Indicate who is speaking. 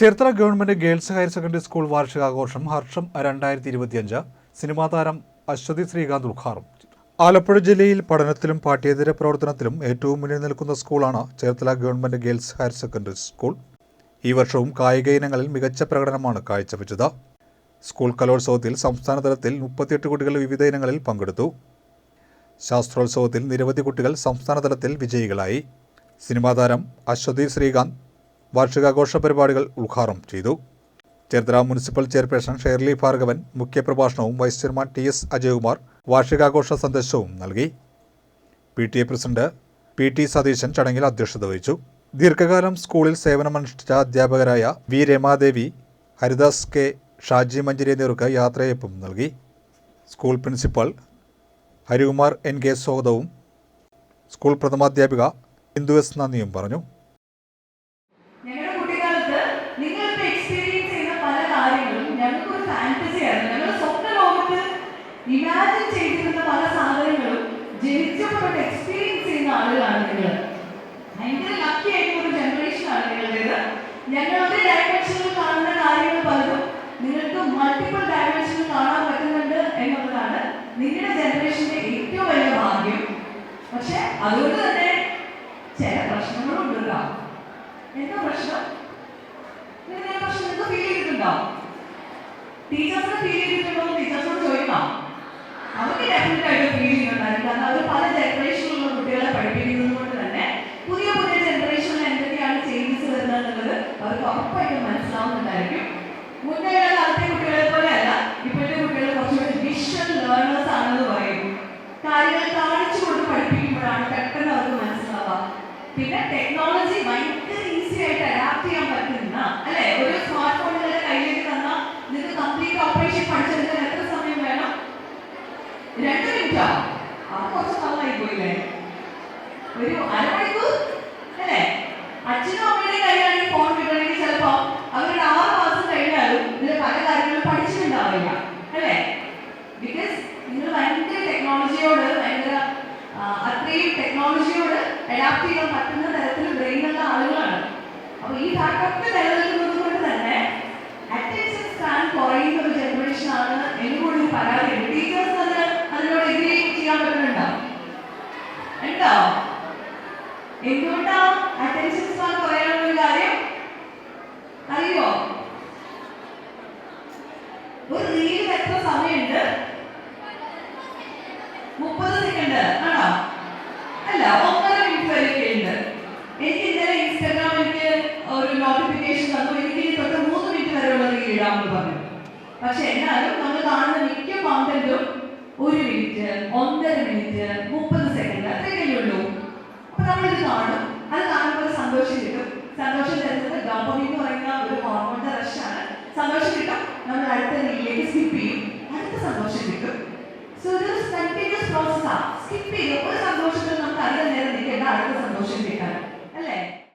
Speaker 1: Cherthala government girls higher secondary school വാർഷികാഘോഷം ഹർഷം രണ്ടായിരത്തി ഇരുപത്തിയഞ്ച് സിനിമാ താരം അശ്വതി ശ്രീകാന്ത് ഉദ്ഘാടനം ആലപ്പുഴ ജില്ലയിൽ പഠനത്തിലും പാഠ്യേതര പ്രവർത്തനത്തിലും ഏറ്റവും മുന്നിൽ നിൽക്കുന്ന സ്കൂളാണ് Cherthala government girls higher secondary school. ഈ വർഷവും കായിക ഇനങ്ങളിൽ മികച്ച പ്രകടനമാണ് കാഴ്ചവെച്ചത്. സ്കൂൾ കലോത്സവത്തിൽ സംസ്ഥാനതലത്തിൽ മുപ്പത്തിയെട്ട് കുട്ടികൾ വിവിധ ഇനങ്ങളിൽ പങ്കെടുത്തു. ശാസ്ത്രോത്സവത്തിൽ നിരവധി കുട്ടികൾ സംസ്ഥാനതലത്തിൽ വിജയികളായി. സിനിമാ താരം അശ്വതി ശ്രീകാന്ത് വാർഷികാഘോഷ പരിപാടികൾ ഉദ്ഘാടനം ചെയ്തു. Cherthala municipal chairperson Shirley Bhargavan മുഖ്യപ്രഭാഷണവും vice chairman T S Ajayakumar വാർഷികാഘോഷ സന്ദേശവും നൽകി. P T A president P T Satheesan ചടങ്ങിൽ അധ്യക്ഷത വഹിച്ചു. ദീർഘകാലം സ്കൂളിൽ സേവനമനുഷ്ഠിച്ച അധ്യാപകരായ വി രമാദേവി ഹരിദാസ് കെ ഷാജി മഞ്ചേരി എന്നിവർക്ക് യാത്രയപ്പും നൽകി. School principal Harikumar N K സ്വാഗതവും സ്കൂൾ പ്രഥമാധ്യാപിക ഇന്ദു എസ് നന്ദിയും പറഞ്ഞു.
Speaker 2: നിങ്ങളിപ്പോ എക്സ്പീരിയൻസ് ചെയ്യുന്ന പല കാര്യങ്ങളും ഞങ്ങൾക്ക് ഒരു ഫാന്റസി ആയിരുന്നു. ഞങ്ങൾ സ്വപ്ന ലോകത്ത് ഇമാജിൻ ചെയ്തിരുന്ന പല സാധനങ്ങളും ജനിച്ചപ്പോൾ എക്സ്പീരിയൻസ് ചെയ്യുന്ന ആളുകളാണ് നിങ്ങൾ. ഭയങ്കര ലക്കി ആയിട്ടുള്ള ഒരു ജനറേഷൻ ആണ് നിങ്ങളുടേത്. ഞങ്ങളുടെ ഡയമെൻഷനിൽ കാണുന്ന കാര്യങ്ങൾ പലതും നിങ്ങൾക്ക് മൾട്ടിപ്പിൾ ഡയമെൻഷനിൽ കാണാൻ പറ്റുന്നുണ്ട് എന്നുള്ളതാണ് നിങ്ങളുടെ ജനറേഷന്റെ ഏറ്റവും വലിയ ഭാഗ്യം. പക്ഷെ അതുകൊണ്ട് തന്നെ ചില പ്രശ്നങ്ങളും ഉണ്ട് കേട്ടോ. എന്താ പ്രശ്നം? അവർക്ക് കാരണം പല തന്നെ പുതിയ പുതിയ ചേഞ്ചസ് അവർക്ക് ഉറപ്പായിട്ടും മനസ്സിലാവുന്നുണ്ടായിരിക്കും. മുന്നേ കാലത്തെ കുട്ടികളെ പോലെ പിന്നെ ടെക്നോളജി ഭയങ്കര ഈസി ആയിട്ട് അഡാപ്റ്റ് ചെയ്യാൻ പറ്റുന്ന അല്ലെ? ഒരു സ്മാർട്ട് ഫോൺ നിങ്ങളുടെ കയ്യിലേക്ക് തന്നാൽ നിങ്ങൾക്ക് കംപ്ലീറ്റ് ഓപ്പറേഷൻ പഠിച്ചെടുക്കാൻ എത്ര സമയം വേണം? രണ്ട് മിനിറ്റോ. അത് കുറച്ച് നന്നായി പോയില്ലേ? ഒരു അരമണിക്കൂർ അല്ലേ? അച്ഛനും അമ്മയുടെ കയ്യിലാണ് ഫോൺ കിട്ടണമെങ്കിൽ ചിലപ്പോ അവരുടെ ആറ് മാസം കഴിഞ്ഞാലും ഇതിൽ പല കാര്യങ്ങളും പഠിച്ചിട്ടുണ്ടാവില്ല അല്ലേ? ബിക്കോസ് നിങ്ങൾ ഭയങ്കര ടെക്നോളജിയോട് ഭയങ്കര അത്രയും ടെക്നോളജിയോട് അഡാപ്റ്റ് ചെയ്യാൻ പറ്റുന്ന തരത്തിൽ ബ്രെയിനുള്ള ആളുകളാണ്. അപ്പൊ ഈ ഫാക്ടൊക്കെ നിലനിൽക്കുന്നത് കൊണ്ട് തന്നെ അറ്റൻഷൻ സ്പാൻ കുറയുന്ന ഒരു ജനറേഷൻ ആണ് എന്നോട് ഒരു പരാതിയുണ്ട് ടീച്ചേഴ്സ് തന്നെ അതിനോട് എഗ്രി ചെയ്യാൻ പറ്റുന്നുണ്ടോ? ഉണ്ടോ? എന്തുകൊണ്ടാണ് അറ്റൻഷൻ സ്പാൻ കുറയാനുള്ള കാര്യം? അറിയോ ഒരു റീലിന് എത്ര സമയമുണ്ട്. മുപ്പത് സെക്കൻഡ്. ആണോ? അല്ല ഒന്നര മിനിറ്റ് വരെയൊക്കെ ഉണ്ട് എനിക്ക് ഇന്നലെ ഇൻസ്റ്റാഗ്രാം എനിക്ക് ഒരു നോട്ടിഫിക്കേഷൻ തന്നു എനിക്ക് ഇനി തൊട്ട് മൂന്ന് മിനിറ്റ് ഇടാമെന്ന് പറഞ്ഞു. പക്ഷെ എന്നാലും നമ്മൾ കാണുന്ന മിക്ക കോണ്ടന്റും ഒരു മിനിറ്റ് ഒന്നര മിനിറ്റ് മുപ്പത് സെക്കൻഡ് അത്രയൊക്കെ ഉള്ളൂ അപ്പൊ നമ്മളിത് കാണും. അത് കാണുമ്പോൾ സന്തോഷം കിട്ടും. സന്തോഷം തരുന്നത് ഡോപ്പമിൻ എന്ന് പറയുന്ന ഒരു ഹോർമോണിന്റെ റഷാണ് സന്തോഷം കിട്ടും. നമ്മൾ അടുത്ത നീലേക്ക് സ്കിപ്പ് ചെയ്യും. അടുത്ത സന്തോഷം കിട്ടും. സോ ഇത് കണ്ടിന്യൂസ് പ്രോസസ്സാണ് സ്കിപ്പ് ചെയ്യും ഒരു സന്തോഷത്തിൽ നമുക്ക് അധികം നേരം നിൽക്കേണ്ട അടുത്ത സന്തോഷം കിട്ടും